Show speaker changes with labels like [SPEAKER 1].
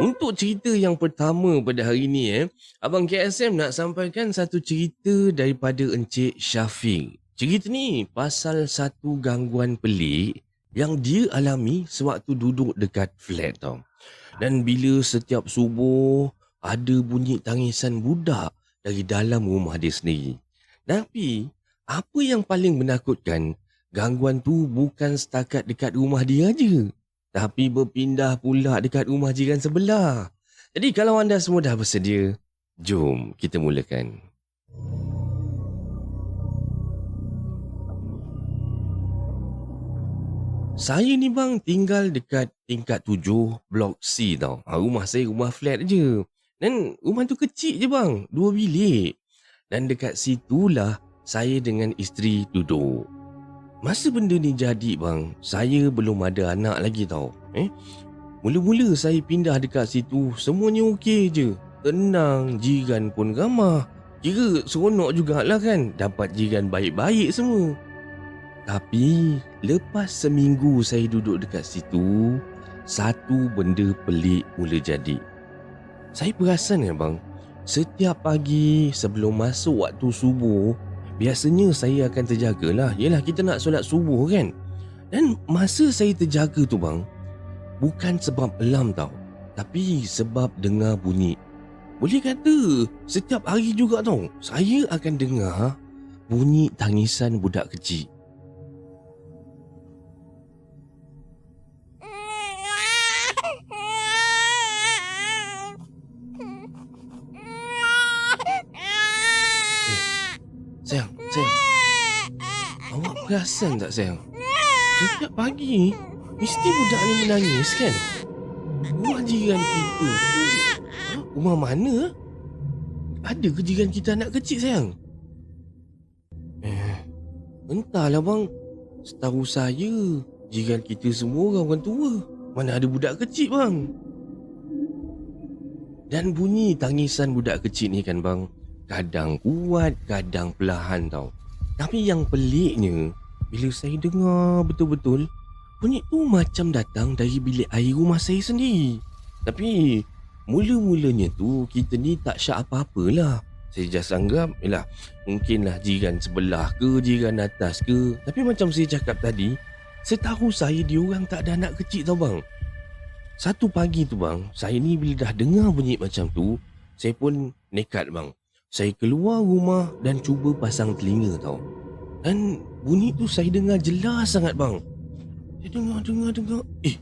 [SPEAKER 1] Untuk cerita yang pertama pada hari ni eh, Abang KSM nak sampaikan satu cerita daripada Encik Syafiq. Cerita ni pasal satu gangguan pelik yang dia alami sewaktu duduk dekat flat tau. Dan bila setiap subuh ada bunyi tangisan budak dari dalam rumah dia sendiri. Tapi apa yang paling menakutkan, gangguan tu bukan setakat dekat rumah dia aja tapi berpindah pula dekat rumah jiran sebelah. Jadi kalau anda semua dah bersedia, jom kita mulakan. Saya ni bang tinggal dekat tingkat tujuh blok C tau. Ha, rumah saya rumah flat je. Dan rumah tu kecil je bang, dua bilik. Dan dekat situlah saya dengan isteri duduk. Masa benda ni jadi bang, saya belum ada anak lagi tau. Eh, mula-mula saya pindah dekat situ, semuanya okey je. Tenang, jiran pun ramah. Kira seronok jugalah kan, dapat jiran baik-baik semua. Tapi, lepas seminggu saya duduk dekat situ, satu benda pelik mula jadi. Saya perasan ya bang, setiap pagi sebelum masuk waktu subuh, biasanya saya akan terjagalah. Yelah kita nak solat subuh kan. Dan masa saya terjaga tu bang, bukan sebab alam tau. Tapi sebab dengar bunyi. Boleh kata setiap hari juga tau, saya akan dengar bunyi tangisan budak kecil. Sayang. Awak perasan tak sayang? Setiap pagi Mesti budak ni menangis kan? Rumah jiran kita? Rumah mana? Ada ke jiran kita anak kecil sayang? Eh, entahlah bang Setahu saya Jiran kita semua orang, orang tua Mana ada budak kecil bang Dan bunyi tangisan budak kecil ni kan bang Kadang kuat, kadang perlahan tau Tapi yang peliknya Bila saya dengar betul-betul Bunyi tu macam datang dari bilik air rumah saya sendiri. Tapi mula-mulanya tu kita ni tak syak apa-apalah. Saya just anggap yalah mungkinlah jiran sebelah ke jiran atas ke. Tapi macam saya cakap tadi, setahu saya dia orang tak ada anak kecil tau bang. Satu pagi tu bang, saya ni bila dah dengar bunyi macam tu, saya pun nekat bang. Saya keluar rumah dan cuba pasang telinga tau. Dan bunyi tu saya dengar jelas sangat bang. Saya dengar, dengar, dengar. Eh,